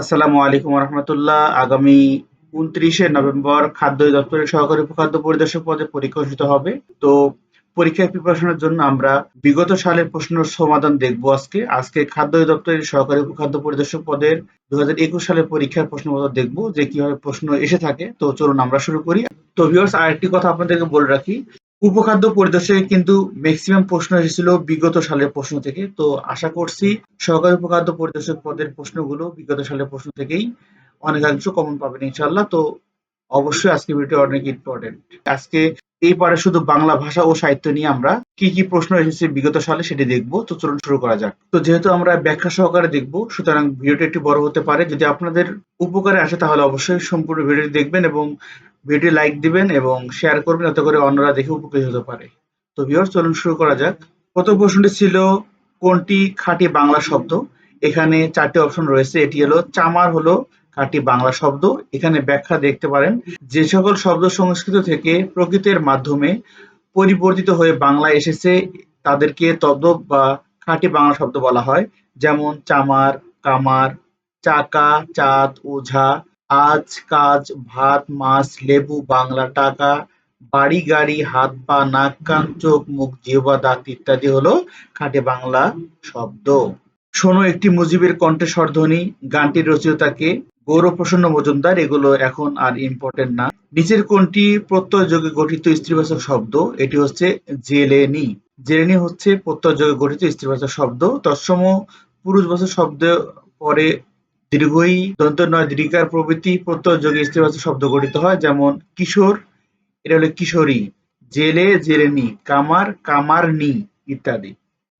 আসসালামু আলাইকুম রহমতুল্লাহ আগামী উনত্রিশে নভেম্বর খাদ্য দপ্তরের সহকারী উপখাদ্য পরিদর্শক পদে পরীক্ষা অনুষ্ঠিত হবে। তো পরীক্ষার প্রিপারেশনের জন্য আমরা বিগত সালের প্রশ্ন সমাধান দেখব আজকে। আজকে খাদ্য দপ্তরের সহকারী উপখাদ্য পরিদর্শক পদের দু হাজার একুশ সালের পরীক্ষার প্রশ্নপত্র দেখব যে কীভাবে প্রশ্ন এসে থাকে। তো চলুন আমরা শুরু করি। তো ভিউয়ার্স আরেকটি কথা আপনাদেরকে বলে রাখি উপখাদ্য পরিদর্শকে কিন্তু ম্যাক্সিমাম প্রশ্ন এসেছিল বিগত সালের প্রশ্ন থেকে। তো আশা করছি সহকারী উপখাদ্য পরিদর্শক পদের প্রশ্নগুলো বিগত সালের প্রশ্ন থেকেই অনেকাংশ কমন পাবেন ইনশাল্লাহ তো অবশ্যই আজকে ভিডিও অনেক ইম্পর্টেন্ট আজকে এই পারে শুধু বাংলা ভাষা ও সাহিত্য নিয়ে আমরা কি কি প্রশ্ন এসেছে বিগত সালে সেটি দেখব। তো চলুন শুরু করা যাক। তো যেহেতু আমরা ব্যাখ্যা সহকারে দেখব, সুতরাং ভিডিওটি একটু বড় হতে পারে। যদি আপনাদের উপকারে আসে তাহলে অবশ্যই সম্পূর্ণ ভিডিওটি দেখবেন এবং ভিডিও লাইক দিবেন এবং শেয়ার করবেন যাতে করে অন্যরা দেখে উপকৃত হতে পারে। তো ভিউয়ার্স চলুন শুরু করা যাক। প্রথম প্রশ্নটি ছিল, কোনটি খাঁটি বাংলা শব্দ? এখানে চারটি অপশন রয়েছে। এটি হলো, চামার হলো খাঁটি বাংলা শব্দ। এখানে ব্যাখ্যা দেখতে পারেন, যে সকল শব্দ সংস্কৃত থেকে প্রকৃতের মাধ্যমে পরিবর্তিত হয়ে বাংলা এসেছে, তাদেরকে তদ্ভব বা খাঁটি বাংলা শব্দ বলা হয়। যেমন, চামার, কামার, চাকা, চাঁদ, ওঝা আজ কাজ, ভাত, মাছ, লেবু, বাংলা টাকা, বাড়ি, গাড়ি, হাত, পা, নাক, কান, চোখ, মুখ, জিহ্বা, দাঁত ইত্যাদি হলো খাঁটি বাংলা শব্দ। শোনো একটি মুজিবের কণ্ঠে স্বরধ্বনি গানটির রচয়িতাকে গৌরপ্রসন্ন মজুমদার, এগুলো এখন আর ইম্পর্টেন্ট না। নিচের কোনটি প্রত্যয় যোগে গঠিত স্ত্রীবাচক শব্দ, এটি হচ্ছে জেলেনি। জেলেনি হচ্ছে প্রত্যয় যোগে গঠিত স্ত্রীবাচক শব্দ। তৎসম পুরুষবাচক শব্দ পরে দীর্ঘই দন্ত নয় দীর্ঘার প্রভৃতি প্রত্যয় যোগে স্ত্রীবাচক শব্দ গঠিত হয়, যেমন কিশোর, এটা হলো কিশোরী, জেলে জেলেনি, কামার কামারনি ইত্যাদি।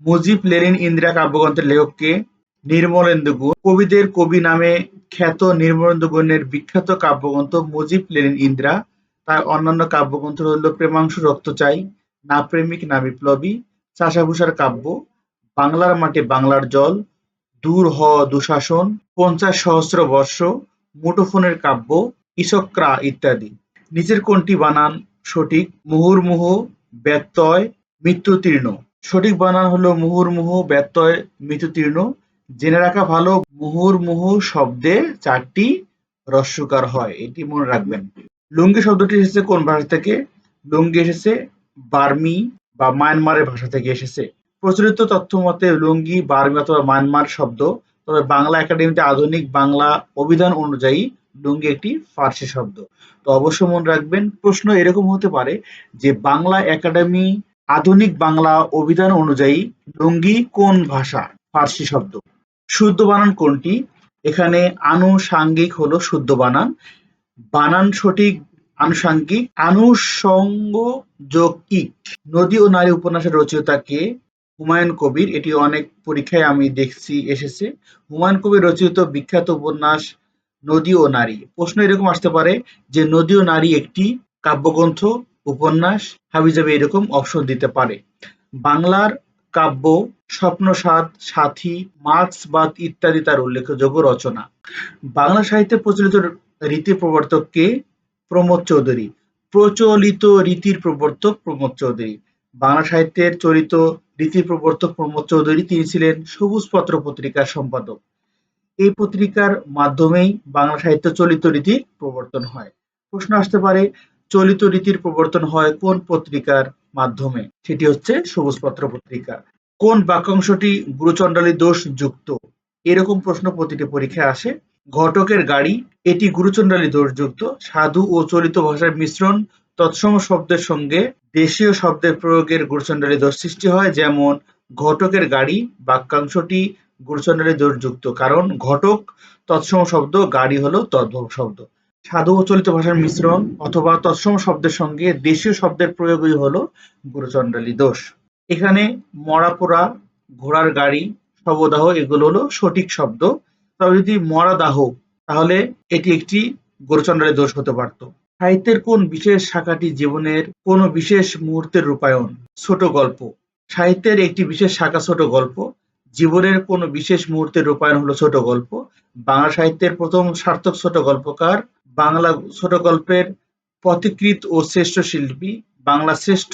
মুজিব, লেনিন, ইন্দিরা কাব্যগ্রন্থের লেখককে নির্মলেন্দু গুণ। কবিদের কবি নামে খ্যাত নির্মলেন্দু গুণের বিখ্যাত কাব্যগ্রন্থ মুজিব, লেনিন, ইন্দিরা। তার অন্যান্য কাব্যগ্রন্থ হল প্রেমাংশু রক্ত চাই না প্রেমিক না বিপ্লবী চাষাভূষার কাব্য, বাংলার মাটি বাংলার জল দূর হ দুঃশাসন, পঞ্চাশ সহস্র বর্ষ, মুঠোফোনের কাব্য, ইসক্রা ইত্যাদি। নিচের কোনটি বানান সঠিক? মুহুর্মুহ, ব্যত্যয়, মৃত্যুতীর্ণ। সঠিক বানান হলো মুহুর্মুহ, ব্যত্যয়, মৃত্যুতীর্ণ। জেনে রাখা ভালো, মুহুর্মুহ শব্দে চারটি রস্যকার হয়, এটি মনে রাখবেন। লুঙ্গি শব্দটি এসেছে কোন ভাষা থেকে? লুঙ্গি এসেছে বার্মি বা মায়ানমারের ভাষা থেকে এসেছে। প্রচলিত তথ্য মতে লুঙ্গি, বার্মি অথবা মায়ানমার শব্দ, তবে বাংলা একাডেমিতে আধুনিক বাংলা অভিধান অনুযায়ী লুঙ্গি একটি ফার্সি শব্দ। তো অবশ্য মনে রাখবেন, প্রশ্ন এরকম হতে পারে যে বাংলা একাডেমি আধুনিক বাংলা অভিধান অনুযায়ী লুঙ্গি কোন ভাষা ফার্সি শব্দ? শুদ্ধ বানান কোনটি? এখানে আনুষাঙ্গিক হলো শুদ্ধ বানান। বানান সঠিক, আনুষাঙ্গিক আনুষঙ্গ যোগ নদী ও নারী উপন্যাসের রচয়িতাকে হুমায়ুন কবির, এটি অনেক পরীক্ষায় আমি দেখছি, এসেছে। হুমায়ুন কবির রচিত বিখ্যাত উপন্যাস, নদী ও নারী। প্রশ্ন এরকম আসতে পারে যে, নদী ও নারী একটি কাব্যগ্রন্থ, উপন্যাস, হাবিজাবি এরকম অপশন দিতে পারে। বাংলার কাব্য স্বপ্নসাদ সাথী মার্ক্সবাদ ইত্যাদি তার উল্লেখযোগ্য রচনা। বাংলা সাহিত্যে প্রচলিত রীতি প্রবর্তক কে? প্রমোদ চৌধুরী। প্রচলিত রীতির প্রবর্তক প্রমোদ চৌধুরী। বাংলা সাহিত্যের চরিত রীতি প্রবর্তক প্রমোদ চৌধুরী, তিনি ছিলেন সবুজ পত্র পত্রিকার সম্পাদক। এই পত্রিকার মাধ্যমেই বাংলা সাহিত্য চলিত রীতির প্রবর্তন হয়। প্রশ্ন আসতে পারে, চলিত রীতির প্রবর্তন হয় কোন পত্রিকার মাধ্যমে? সেটি হচ্ছে সবুজ পত্র পত্রিকা। কোন বাক্যাংশটি গুরুচণ্ডালী দোষ যুক্ত? এরকম প্রশ্ন প্রতিটি পরীক্ষায় আসে। ঘটকের গাড়ি, এটি গুরুচণ্ডালী দোষযুক্ত সাধু ও চলিত ভাষার মিশ্রণ তৎসম শব্দের সঙ্গে দেশীয় শব্দের প্রয়োগের গুরুচণ্ডালী দোষ সৃষ্টি হয়, যেমন ঘটকের গাড়ি, বাক্যাংশটি গুরুচণ্ডালী দোষযুক্ত। কারণ ঘটক, তৎসম শব্দ, গাড়ি হলো তদ্ভব শব্দ। সাধু ও চলিত ভাষার মিশ্রণ অথবা তৎসম শব্দের সঙ্গে দেশীয় শব্দের প্রয়োগই হলো গুরুচণ্ডালী দোষ। এখানে মরা পোড়া, ঘোড়ার গাড়ি, শবদাহ এগুলো হলো সঠিক শব্দ। তবে যদি মরা দাহ, তাহলে এটি একটি গুরুচণ্ডালী দোষ হতে পারত। সাহিত্যের কোন বিশেষ শাখাটি জীবনের কোন বিশেষ মুহূর্তের রূপায়ণ? ছোট গল্প। সাহিত্যের একটি বিশেষ শাখা ছোট গল্প। জীবনের কোন বিশেষ মুহূর্তের রূপায়ণ হলো ছোট গল্প। বাংলা সাহিত্যের প্রথম সার্থক ছোট গল্পকার, বাংলা ছোট গল্পের পথিকৃৎ ও শ্রেষ্ঠ শিল্পী, বাংলা শ্রেষ্ঠ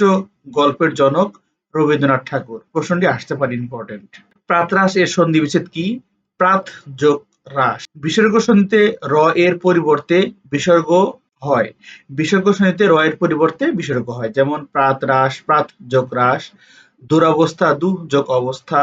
গল্পের জনক রবীন্দ্রনাথ ঠাকুর। প্রশ্নটি আসতে পারে ইম্পর্টেন্ট প্রাতরাস এর সন্ধিবিচ্ছেদ কি? প্রাত যোগ হ্রাস। বিসর্গ সন্ধিতে র এর পরিবর্তে বিসর্গ হয়। বিসর্গ সন্ধিতে র এর পরিবর্তে বিসর্গ হয়, যেমন প্রাত হ্রাস, প্রাত যোগ হ্রাস, দুরাবস্থা দু যোগ অবস্থা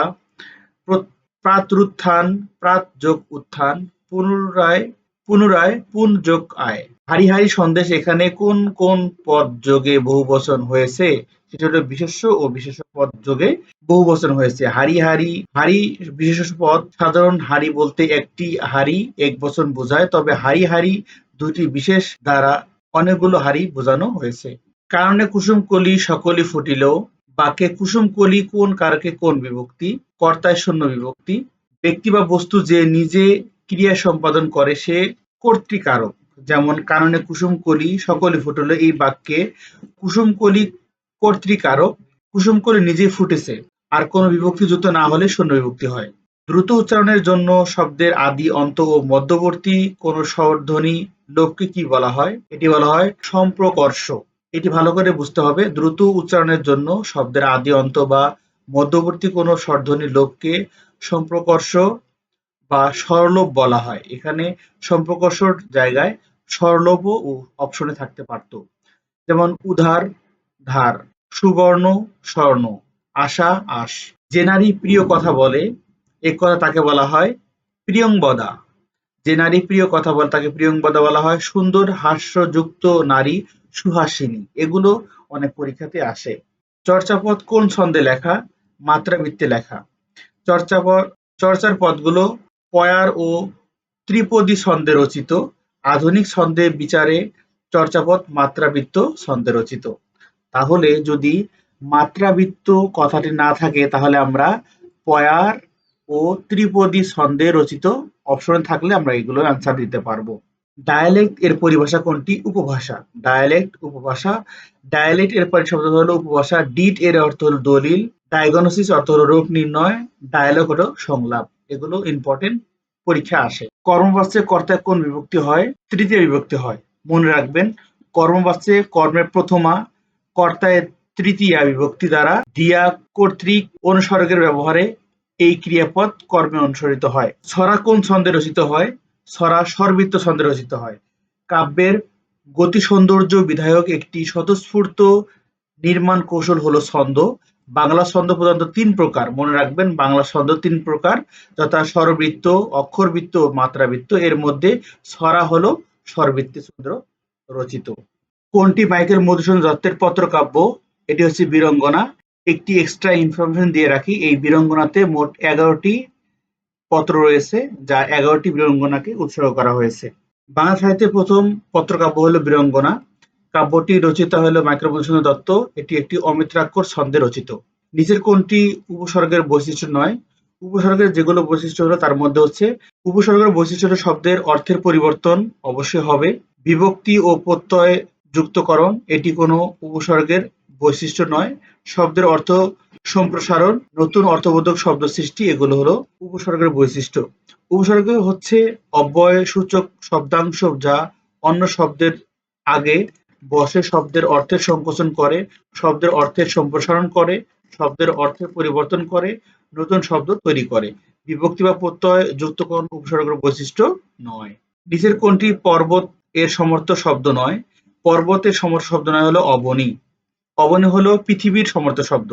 প্রাতরুত্থান প্রাত যোগ উত্থান, পুনরায় পুনরায় পুন যোগ আয়। হারি হারি সন্দেশ এখানে কোন কোন পদ যোগে বহু বচন হয়েছে? সেটা হলো বিশেষ্য ও বিশেষ পদ যোগে বহু বচন হয়েছে। হারি হারি হারি বিশেষ পদ সাধারণ হারি বলতে একটি হারি এক বচন বোঝায়, তবে হারি হারি দুটি বিশেষ দ্বারা অনেকগুলো হারি বোঝানো হয়েছে। কারণে কুসুম কলি সকলই ফুটিল বাক্যে কুসুম কলি কোন কারকে কোন বিভক্তি, কর্তায় শূন্য বিভক্তি, ব্যক্তি বা বস্তু যে নিজে ক্রিয়া সম্পাদন করে সে কর্তৃকারক। যেমন কারণে কুসুম কলি সকলে ফুটলো এই বাক্যে কুসুম কলি কর্তৃকারক, কুসুম কলি নিজেই ফুটেছে, আর কোনো বিভক্তি যুক্ত না হলে শূন্য বিভক্তি হয়। দ্রুত উচ্চারণের জন্য শব্দের আদি, অন্ত ও মধ্যবর্তী কোন স্বরধ্বনি লোককে কি বলা হয়? এটি বলা হয় সম্প্রকর্ষ। এটি ভালো করে বুঝতে হবে। দ্রুত উচ্চারণের জন্য শব্দের আদি, অন্ত বা মধ্যবর্তী কোনো স্বরধ্বনি লোককে সম্প্রকর্ষ বা স্বরলোপ বলা হয়। এখানে সম্প্রকর্ষর জায়গায় স্বরলোপও অপশনে থাকতে পারত। যেমন উধার, ধার, সুবর্ণ, স্বর্ণ, আশা, আশ। যে নারী প্রিয় কথা বলে এ কথা তাকে বলা হয় প্রিয়ংবদা। যে নারী প্রিয় কথা বলে, তাকে প্রিয়ংবদা বলা হয়। সুন্দর, হাস্যযুক্ত নারী, সুহাসিনী, এগুলো অনেক পরীক্ষাতে আসে। চর্চাপদ কোন ছন্দে লেখা? মাত্রাবৃত্তে লেখা। চর্চাপদ, চর্চার পদগুলো পয়ার ও ত্রিপদী ছন্দে রচিত। আধুনিক ছন্দে বিচারে চর্চাপদ মাত্রাবৃত্ত ছন্দে রচিত। তাহলে যদি মাত্রাবৃত্ত কথাটি না থাকে, তাহলে আমরা পয়ার ও ত্রিপদী ছন্দে রচিত অপশনে থাকলে আমরা এগুলোর অ্যান্সার দিতে পারব। ডায়ালেক্ট এর পরিভাষা কোনটি? উপভাষা। ডায়ালেক্ট উপভাষা। ডায়ালেক্ট এর পরিশব্দ হলো উপভাষা। ডিট এর অর্থ হলো দলিল। ডায়াগনোসিস অর্থ হলো রোগ নির্ণয়। ডায়ালগ হলো সংলাপ। এগুলো ইম্পর্টেন্ট পরীক্ষা আসে। কর্মবাচ্যে কর্তায় কোন বিভক্তি হয়? তৃতীয় বিভক্তি হয়। মনে রাখবেন কর্মবাচ্যে কর্মের প্রথমা, কর্তায় তৃতীয়া বিভক্তি দ্বারা, দিয়া কর্তৃক অনুসর্গের ব্যবহারে এই ক্রিয়াপদ কর্মে অনুসরিত হয়। ছড়া কোন ছন্দে রচিত হয়? ছড়া স্বরবৃত্ত ছন্দে রচিত হয়। কাব্যের গতি সৌন্দর্য বিধায়ক একটি স্বতঃস্ফূর্ত নির্মাণ কৌশল হলো ছন্দ। বাংলা ছন্দ প্রধানত তিন প্রকার। মনে রাখবেন, বাংলা ছন্দ তিন প্রকার, যথা স্বরবৃত্ত, অক্ষরবৃত্ত মাত্রাবৃত্ত। এর মধ্যে ছড়া হলো স্বরবৃত্তি ছন্দ রচিত। কোনটি মাইকেল মধুসূদন দত্তের পত্রকাব্য? এটি হচ্ছে বীরঙ্গনা। একটি এক্সট্রা ইনফরমেশন দিয়ে রাখি, এই বীরঙ্গনাতে মোট এগারোটি পত্র রয়েছে, যা এগারোটি বীরঙ্গনাকে উৎসর্গ করা হয়েছে। বাংলা সাহিত্যের প্রথম পত্রকাব্য হলো বীরঙ্গনা। কাব্যটি রচিত হলো মাইকেল দত্ত। এটি একটি অমিত্রাক্ষর ছন্দে রচিত। নিচের কোনটি উপসর্গের বৈশিষ্ট্য নয়, উপসর্গের যেগুলো বৈশিষ্ট্য হলো তার মধ্যে হচ্ছে, উপসর্গের বৈশিষ্ট্য শব্দের অর্থের পরিবর্তন অবশ্যই হবে, বিভক্তি ও প্রত্যয় যুক্তকরণ, এটি কোনো উপসর্গের বৈশিষ্ট্য নয় শব্দের অর্থ সম্প্রসারণ। নতুন অর্থবোধক শব্দ সৃষ্টি, এগুলো হলো উপসর্গের বৈশিষ্ট্য। উপসর্গ হচ্ছে অব্যয় সূচক শব্দাংশ যা অন্য শব্দের আগে বসে শব্দের অর্থের সংকোচন করে, শব্দের অর্থের সম্প্রসারণ করে, শব্দের অর্থের পরিবর্তন করে, নতুন শব্দ তৈরি করে। বিভক্তি বা প্রত্যয় যুক্তকরণ উপসর্গের বৈশিষ্ট্য নয়। নিচের কোনটি পর্বত এর সমর্থ শব্দ নয়? পর্বতের সমর্থ শব্দ নয় হলো অবনী। অবনী হলো পৃথিবীর সমর্থ শব্দ।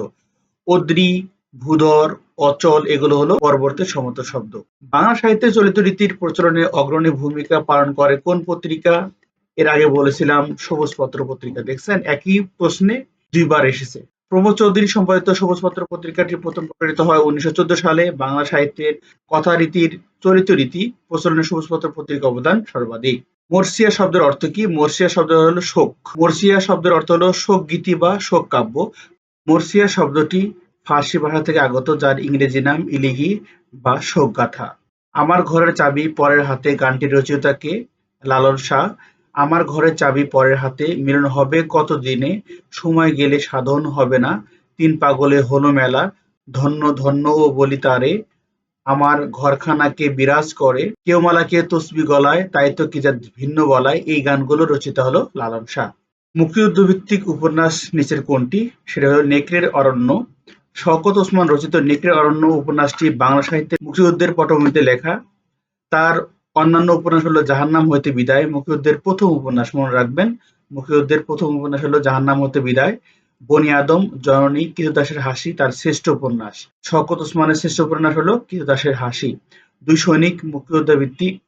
অদ্রি, ভূধর, অচল এগুলো হলো পর্বতের সমর্থ শব্দ। বাংলা সাহিত্যে চলিত রীতির প্রচলনে অগ্রণী ভূমিকা পালন করে কোন পত্রিকা? এর আগে বলেছিলাম সবুজ পত্র পত্রিকা। দেখছেন? একই প্রশ্নে দুইবার এসেছে। প্রমোদ চৌধুরী সম্পাদিত সবুজ পত্র পত্রিকাটি প্রথম প্রকাশিত হয় উনিশশো চোদ্দ সালে। বাংলা সাহিত্যের কথা রীতির চলিত রীতি প্রচলনে সবুজ পত্র পত্রিকা অবদান সর্বাধিক। মর্সিয়া শব্দের অর্থ কি? মর্সিয়া শব্দের হলো শোক। মর্সিয়া শব্দের অর্থ হলো শোক গীতি বা শোক কাব্য মর্সিয়া শব্দটি ফার্সি ভাষা থেকে আগত, যার ইংরেজি নাম ইলিগি বা শোক গাথা আমার ঘরের চাবি পরের হাতে, গানটির রচয়িতা কে? লালন শাহ। আমার ঘরের চাবি পরের হাতে, মিলন হবে কত দিনে সময় গেলে সাধন হবে না। তিন পাগলে হলো মেলা। ধন্য ধন্য ও বলি তারে। আমার ঘরখানাকে বিরাজ করে। কেউ মালাকে তসবি গলায়, তাই তো কি যা ভিন্ন বলায় এই গানগুলো রচিত হলো লালন শাহ। মুক্তিযুদ্ধ ভিত্তিক উপন্যাস নিচের কোনটি? সেটা হলো নেকড়ের অরণ্য। শকত ওসমান রচিত নেকড়ের অরণ্য উপন্যাসটি বাংলা সাহিত্যে মুক্তিযুদ্ধের পটভূমিতে লেখা। তার অন্যান্য উপন্যাস হলো জাহান্নাম হইতে বিদায়। মুক্তিযুদ্ধের প্রথম উপন্যাস মনে রাখবেন। মুক্তিযুদ্ধের প্রথম উপন্যাস হলো জাহান্নাম হতে বিদায়। বনি আদম, জননী কৃতদাসের হাসি, তার শ্রেষ্ঠ উপন্যাস। শওকত ওসমানের শ্রেষ্ঠ উপন্যাস হলো কৃতদাসের হাসি। দুই সৈনিক মুক্তিযোদ্ধা ভিত্তিক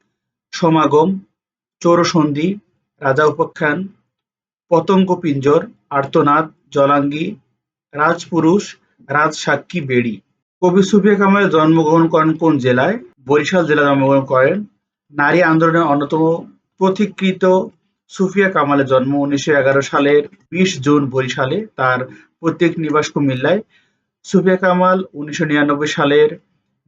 সমাগম, চৌরসন্ধি, রাজা উপাখ্যান, পতঙ্গ পিঞ্জর, আর্তনাদ, জলাঙ্গি, রাজপুরুষ, রাজসাক্ষী বেড়ি। কবি সুফিয়া কামাল জন্মগ্রহণ করেন কোন জেলায়? বরিশাল জেলায় জন্মগ্রহণ করেন। নারী আন্দোলনের অন্যতম পথিকৃত সুফিয়া কামালের জন্ম উনিশশো এগারো সালের বিশ জুন বরিশালে তার প্রত্যেক নিবাস কুমিল্লায়। সুফিয়া কামাল উনিশশো নিরানব্বই সালের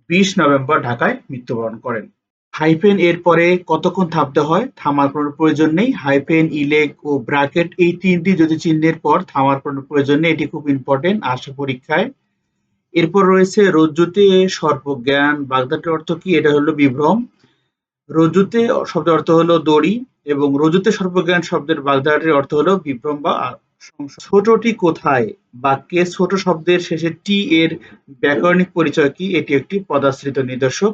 বিশ নভেম্বর ঢাকায় মৃত্যুবরণ করেন। হাইফেন এর পরে কতক্ষণ থামতে হয় থামার কোনো প্রয়োজন নেই। হাইফেন, ইলেক ও ব্রাকেট এই তিনটি যদি চিহ্নের পর থামার কোনো প্রয়োজন নেই, এটি খুব ইম্পর্টেন্ট আসে পরীক্ষায়। এরপর রয়েছে রজ্জুতে সর্পজ্ঞান বাগদাটির অর্থ কি? এটা হলো বিভ্রম। রজ্জুতে শব্দের অর্থ হলো দড়ি এবং রজ্জুতে সর্পজ্ঞান শব্দের বাগদাটির অর্থ হলো বিভ্রম বা। ছোটটি কোথায় বাক্যে ছোট শব্দের শেষে টি এর ব্যাকরণিক পরিচয় কি? এটি একটি পদাশ্রিত নিদর্শক।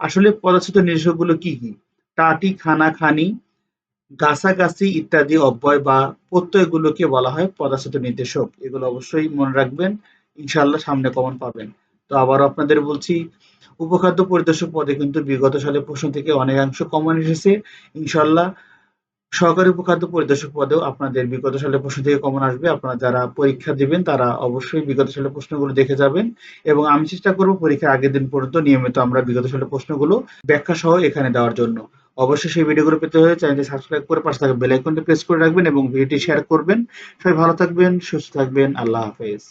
আসলে পদাশ্রিত নিদর্শকগুলো কি কি? টাটি খানা, খানি, গাছাগাছি ইত্যাদি অব্যয় বা প্রত্যয়গুলোকে বলা হয় পদাশ্রিত নির্দেশক এগুলো অবশ্যই মনে রাখবেন। ইনশাল্লাহ সামনে কমন পাবেন। তো আবারও আপনাদের বলছি উপখাদ্য পরিদর্শক পদে কিন্তু বিগত সালে প্রশ্ন থেকে অনেকাংশ কমন এসেছে। ইনশাল্লাহ সহকারী উপখাদ্য পরিদর্শক পদেও আপনাদের বিগত সালের প্রশ্ন থেকে কমন আসবে। আপনারা যারা পরীক্ষা দিবেন, তারা অবশ্যই বিগত সালের প্রশ্নগুলো দেখে যাবেন। এবং আমি চেষ্টা করব পরীক্ষার আগের দিন পর্যন্ত নিয়মিত আমরা বিগত সালের প্রশ্নগুলো ব্যাখ্যা সহ এখানে দেওয়ার জন্য। অবশ্যই সেই ভিডিওগুলো পেতে হলে চ্যানেলটি সাবস্ক্রাইব করে পাশে থাকা বেল আইকনটি প্রেস করে রাখবেন এবং ভিডিওটি শেয়ার করবেন। সবাই ভালো থাকবেন, সুস্থ থাকবেন। আল্লাহ হাফেজ।